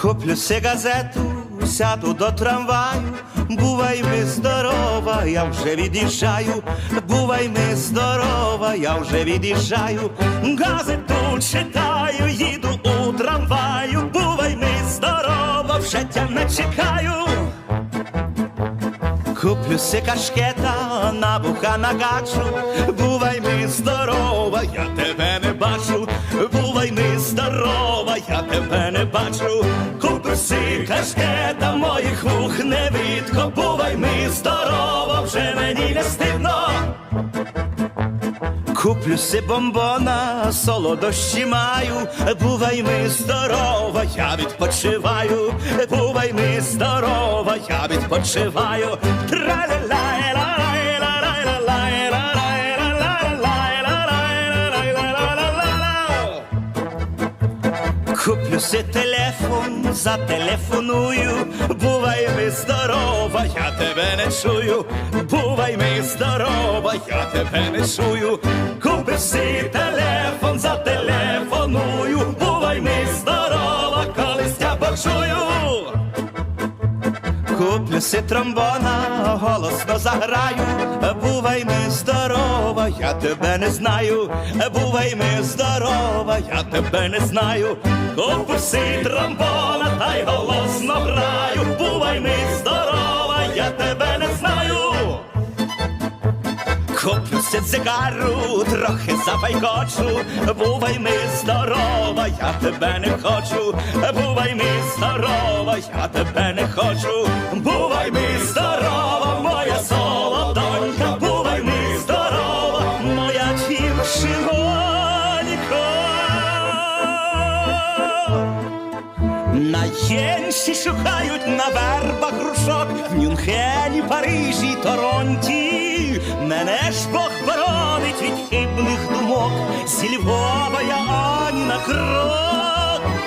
Куплю си газету, сяду до трамваю, бувай ми здорова, я вже від'їжджаю, бувай ми здорова, я вже від'їжджаю, газету читаю, їду у трамваю, бувай ми здорова, вже тя не чекаю. Куплю си кашкета, на буха накачу, бувай ми здорова, я тебе ти кашкета моїх вух не відкопувай ми здорово вже мені не стидно. Куплю си бомбона, солодощі маю, бувай ми здорова, я відпочиваю, бувай ми здорова, я відпочиваю, траляє. Си телефон, зателефоную, бувай ми здорова, я тебе не чую, бувай ми здорова, я тебе не чую, купи всі телефон, зателефоную, бувай ми здорова, колись я почую. Куплю си тромбона, голосно заграю, бувай ми здорова, я тебе не знаю, бувай ми здорова, я тебе не знаю. Куплю си тромбона, та й голосно граю, бувай ми здорова, я тебе не знаю. Куплю си цигару, трохи запайкочу, бувай ми здорова, я тебе не хочу, бувай ми здорова, я тебе не хочу, бувай ми здорова, моя солодонька, бувай ми здорова, моя дівчинонька. Наєнші шукають на вербах грушок в Мюнхені, Парижі, Торонті. Мене ж Бог боронить від хибних думок. Зі Львова я ані на крок.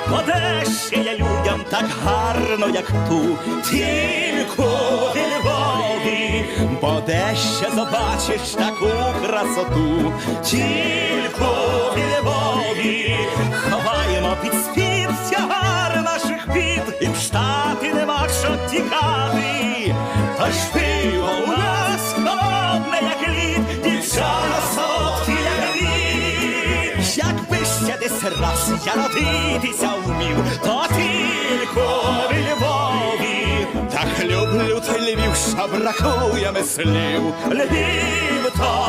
Бо де ще я людям так гарно, як ту, тільки в Львові, бо де ще побачиш таку красоту, тільки в Львові, ховаємо під спів тягар наших бід, і в штати нема що тікати, тож пиво ще десь раз я родитися вмів, то тільки в Львові. Так люблю ти Львів, що бракує слів. Львів, то.